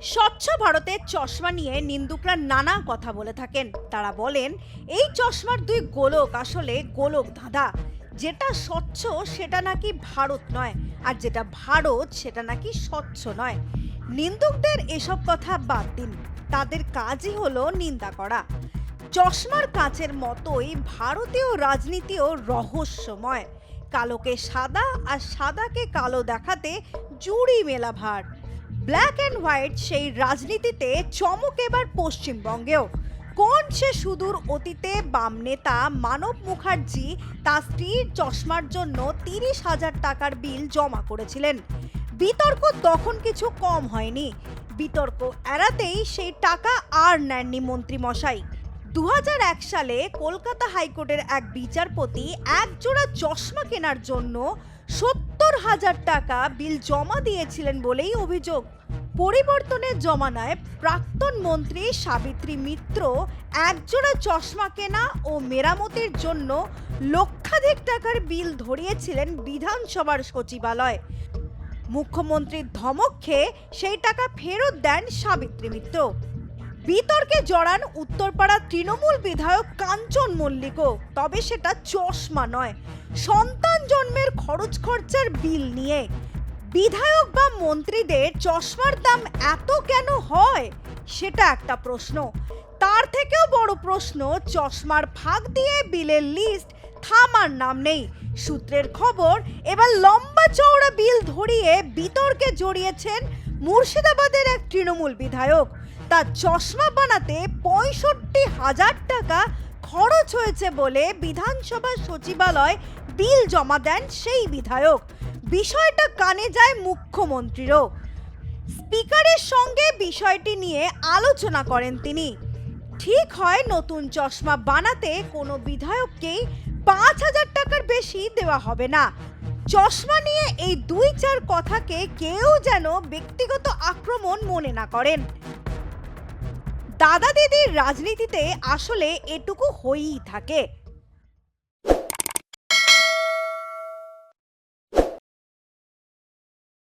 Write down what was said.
স্বচ্ছ ভারতের চশমা নিয়ে নিন্দুকরা নানা কথা বলে থাকেন। তারা বলেন, এই চশমার দুই গোলক আসলে গোলক ধাঁধা। যেটা স্বচ্ছ সেটা নাকি ভারত নয়, আর যেটা ভারত সেটা নাকি স্বচ্ছ নয়। নিন্দুকদের এসব কথা বাদ দিন। তাদের কাজই হলো নিন্দা করা। চশমার কাচের মতোই ভারতীয় রাজনীতিও রহস্যময়। কালোকে সাদা আর সাদাকে কালো দেখাতে জুড়ি মেলা ভার। ব্ল্যাক অ্যান্ড হোয়াইট সেই রাজনীতিতে চমক এবার পশ্চিমবঙ্গেও। কোন সে সুদূর অতীতে বাম নেতা মানব মুখার্জি, তার স্ত্রীর চশমার জন্য তিরিশ হাজার টাকার বিল জমা করেছিলেন। বিতর্ক তখন কিছু কম হয়নি। বিতর্ক এড়াতেই সেই টাকা আর নেননি মন্ত্রী মশাই দু হাজার এক সালে কলকাতা হাইকোর্টের এক বিচারপতি একজোড়া চশমা কেনার জন্য সত্তর হাজার টাকা বিল জমা দিয়েছিলেন বলেই অভিযোগ। পরিবর্তনের জমানায় প্রাক্তন মন্ত্রী সাবিত্রী মিত্র একজোড়া চশমা কেনা ও মেরামতির জন্য লক্ষাধিক টাকার বিল ধরিয়েছিলেন বিধানসভার সচিবালয়। মুখ্যমন্ত্রীর ধমক খেয়ে সেই টাকা ফেরত দেন সাবিত্রী মিত্র। বিতর্কে জড়ান উত্তরপাড়া তৃণমূল বিধায়ক কাঞ্চন মল্লিকও, তবে সেটা চশমা নয়। সন্তান জন্মের খরচ খরচার বিল নিয়ে। বিধায়ক বা মন্ত্রীদের চশমার দাম এত কেন হয়? সেটা একটা প্রশ্ন। তার থেকেও বড় প্রশ্ন, চশমার ফাঁক দিয়ে বিলের লিস্ট থামার নাম নেই। সূত্রের খবর, এবার লম্বা চওড়া বিল ধরিয়ে বিতর্কে জড়িয়েছেন মুর্শিদাবাদের এক তৃণমূল বিধায়ক। তার চশমা বানাতে পঁয়ষট্টি হাজার টাকা খরচ হয়েছে বলে বিধানসভা সচিবালয় বিল জমা দেন সেই বিধায়ক। বিষয়টা কানে যায় মুখ্যমন্ত্রীরও। স্পিকারের সঙ্গে বিষয়টি নিয়ে আলোচনা করেন তিনি। ঠিক হয় নতুন চশমা বানাতে কোনো বিধায়ককেই পাঁচ হাজার টাকার বেশি দেওয়া হবে না। চশমা নিয়ে এই দুই চার কথাকে কেউ যেন ব্যক্তিগত আক্রমণ মনে না করেন। দাদা দিদির রাজনীতিতে আসলে এটুকু হয়েই থাকে।